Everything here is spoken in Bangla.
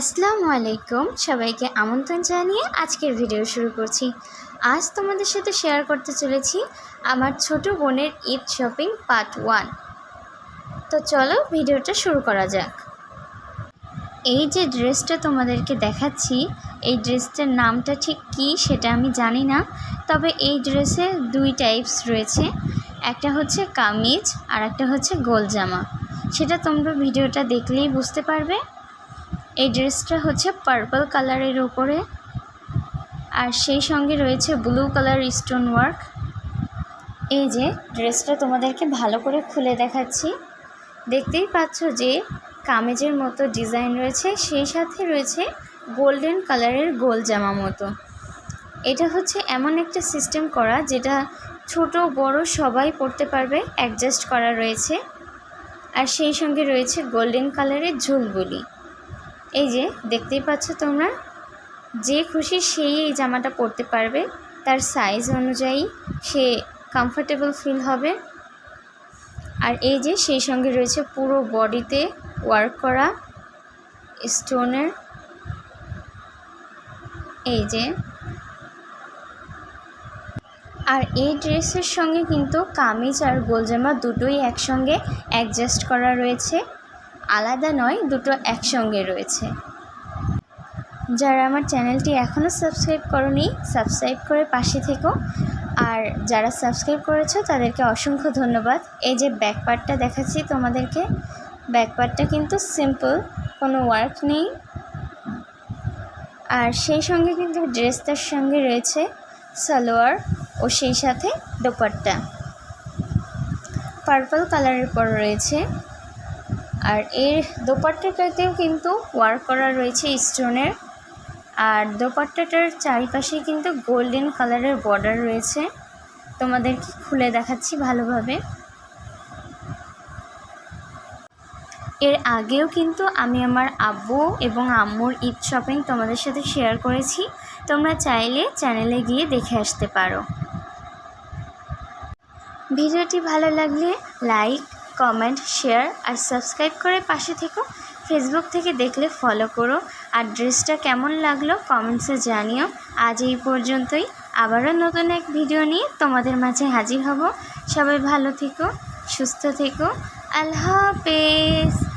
আসসালামু আলাইকুম। সবাইকে আমন্ত্রণ জানিয়ে আজকের ভিডিও শুরু করছি। আজ তোমাদের সাথে শেয়ার করতে চলেছি আমার ছোট বোনের ঈদ শপিং পার্ট ওয়ান তো চলো ভিডিওটা শুরু করা যাক। এই যে ড্রেসটা তোমাদেরকে দেখাচ্ছি, এই ড্রেসটার নামটা ঠিক কী সেটা আমি জানি না, তবে এই ড্রেসে দুই টাইপস রয়েছে। একটা হচ্ছে কামিজ আর একটা হচ্ছে গোল জামা। সেটা তোমরা ভিডিওটা দেখলেই বুঝতে পারবে। এই ড্রেসটা হচ্ছে পার্পল কালারের উপরে আর সেই সঙ্গে রয়েছে ব্লু কালার স্টোন ওয়ার্ক। এই যে ড্রেসটা তোমাদেরকে ভালো করে খুলে দেখাচ্ছি। দেখতেই পাচ্ছ যে কামেজের মতো ডিজাইন রয়েছে, সেই সাথে রয়েছে গোল্ডেন কালারের গোল জামা মতো। এটা হচ্ছে এমন একটা সিস্টেম করা যেটা ছোট, বড় সবাই পরতে পারবে, অ্যাডজাস্ট করা রয়েছে। আর সেই সঙ্গে রয়েছে গোল্ডেন কালারের ঝুলগুলি। এই যে, দেখতেই পাচ্ছ তোমরা? যে খুশি সেই এই জামাটা পরতে পারবে। তার সাইজ অনুযায়ী সে কমফোর্টেবল ফিল হবে। আর এই যে, সেই সঙ্গে রয়েছে পুরো বডিতে ওয়ার্ক করা স্টোনের এই যে। আর এই ড্রেসের সঙ্গে কিন্তু কামিজ আর গোলজামা দুটোই একসঙ্গে অ্যাডজাস্ট করা রয়েছে। আলাদা নয়, দুটো একসঙ্গে রয়েছে। যারা আমার চ্যানেলটি এখনও সাবস্ক্রাইব করনি, সাবস্ক্রাইব করে পাশে থেকো। আর যারা সাবস্ক্রাইব করেছ, তাদেরকে অসংখ্য ধন্যবাদ। এই যে ব্যাকপার্টটা দেখাচ্ছি তোমাদেরকে, ব্যাকপার্টটা কিন্তু সিম্পল, কোনো ওয়ার্ক নেই। আর সেই সঙ্গে কিন্তু ড্রেসটার সঙ্গে রয়েছে সালোয়ার ও সেই সাথে দোপাট্টা। পার্পল কালারের পর রয়েছে। আর এর দোপাট্টাটাতেও কিন্তু ওয়ার্ক করা রয়েছে স্টোনের। আর দোপাট্টাটার চারিপাশে কিন্তু গোল্ডেন কালারের বর্ডার রয়েছে। তোমাদেরকে খুলে দেখাচ্ছি ভালোভাবে। এর আগেও কিন্তু আমি আমার আব্বু এবং আম্মুর ঈদ শপিং তোমাদের সাথে শেয়ার করেছি। তোমরা চাইলে চ্যানেলে গিয়ে দেখে আসতে পারো। ভিডিওটি ভালো লাগলে লাইক কমেন্ট শেয়ার আর সাবস্ক্রাইব করে পাশে থেকো। ফেসবুক থেকে দেখলে ফলো করো। আর ড্রেসটা কেমন লাগল কমেন্টসে জানিও। আজ এই পর্যন্তই। আবারও নতুন এক ভিডিও নিয়ে তোমাদের মাঝে হাজির হব। সবাই ভালো থেকো, সুস্থ থেকো। আল্লাহ হাফেজ।